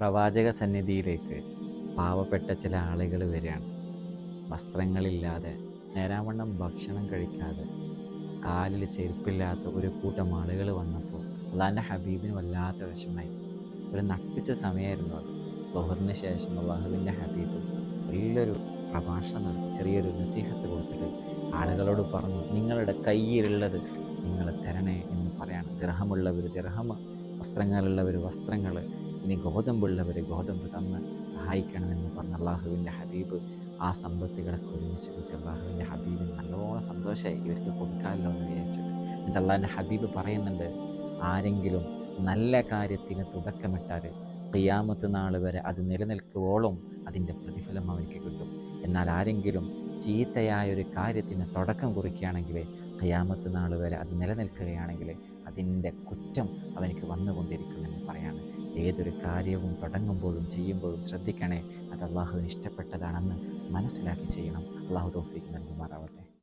പ്രവാചക സന്നിധിയിലേക്ക് പാവപ്പെട്ട ചില ആളുകൾ വരികയാണ്. വസ്ത്രങ്ങളില്ലാതെ നേരാവണ്ണം ഭക്ഷണം കഴിക്കാതെ കാലിൽ ചെരുപ്പില്ലാത്ത ഒരു കൂട്ടം ആളുകൾ വന്നപ്പോൾ അള്ളാന്റെ ഹബീബിന് വല്ലാത്ത വിഷമായി ഒരു നട്ടിച്ച സമയമായിരുന്നു അത്. ബഹറിന് ശേഷം അള്ളാഹുവിന്റെ ഹബീബ് വലിയൊരു പ്രഭാഷണം നടത്തി ചെറിയൊരു നസീഹത്ത് കൊടുത്തിട്ട് ആളുകളോട് പറഞ്ഞു നിങ്ങളുടെ കയ്യിലുള്ളത് നിങ്ങൾ തരണേ എന്ന് പറയാണ്. ദിർഹമുള്ളവർ ദിർഹം വസ്ത്രങ്ങളുള്ളവർ വസ്ത്രങ്ങൾ ഇനി ഗോതമ്പുള്ളവരെ ഗോതമ്പ് തന്ന് സഹായിക്കണമെന്ന് പറഞ്ഞ അള്ളാഹുവിന്റെ ഹബീബ് ആ സമ്പത്തുകളൊക്കെ ഒരുമിച്ച് കിട്ടി അള്ളാഹുവിന്റെ ഹബീബിന് നല്ലോണം സന്തോഷമായി ഇവർക്ക് കൊടുക്കാമല്ലോ എന്ന് വിചാരിച്ചിട്ട്. എന്നിട്ട് അള്ളാഹിന്റെ ഹബീബ് പറയുന്നുണ്ട് ആരെങ്കിലും നല്ല കാര്യത്തിന് തുടക്കമിട്ടാൽ ഖിയാമത്ത് നാൾ വരെ അത് നിലനിൽക്കുവോളം അതിന്റെ പ്രതിഫലം അവർക്ക് കിട്ടും. എന്നാൽ ആരെങ്കിലും ചീത്തയായ ഒരു കാര്യത്തിന് തുടക്കം കുറിക്കുകയാണെങ്കിൽ ഖിയാമത്ത് നാൾ വരെ അത് നിലനിൽക്കുകയാണെങ്കിൽ അതിന്റെ കുറ്റം അവനിക്ക് വന്നുകൊണ്ടിരിക്കുമെന്ന് പറയാണ്. ഏതൊരു കാര്യവും തുടങ്ങുമ്പോഴും ചെയ്യുമ്പോഴും ശ്രദ്ധിക്കണേ അത് അള്ളാഹുവിന് ഇഷ്ടപ്പെട്ടതാണെന്ന് മനസ്സിലാക്കി ചെയ്യണം. അള്ളാഹു തോഫിക്ക് നൽകുമാറാവട്ടെ.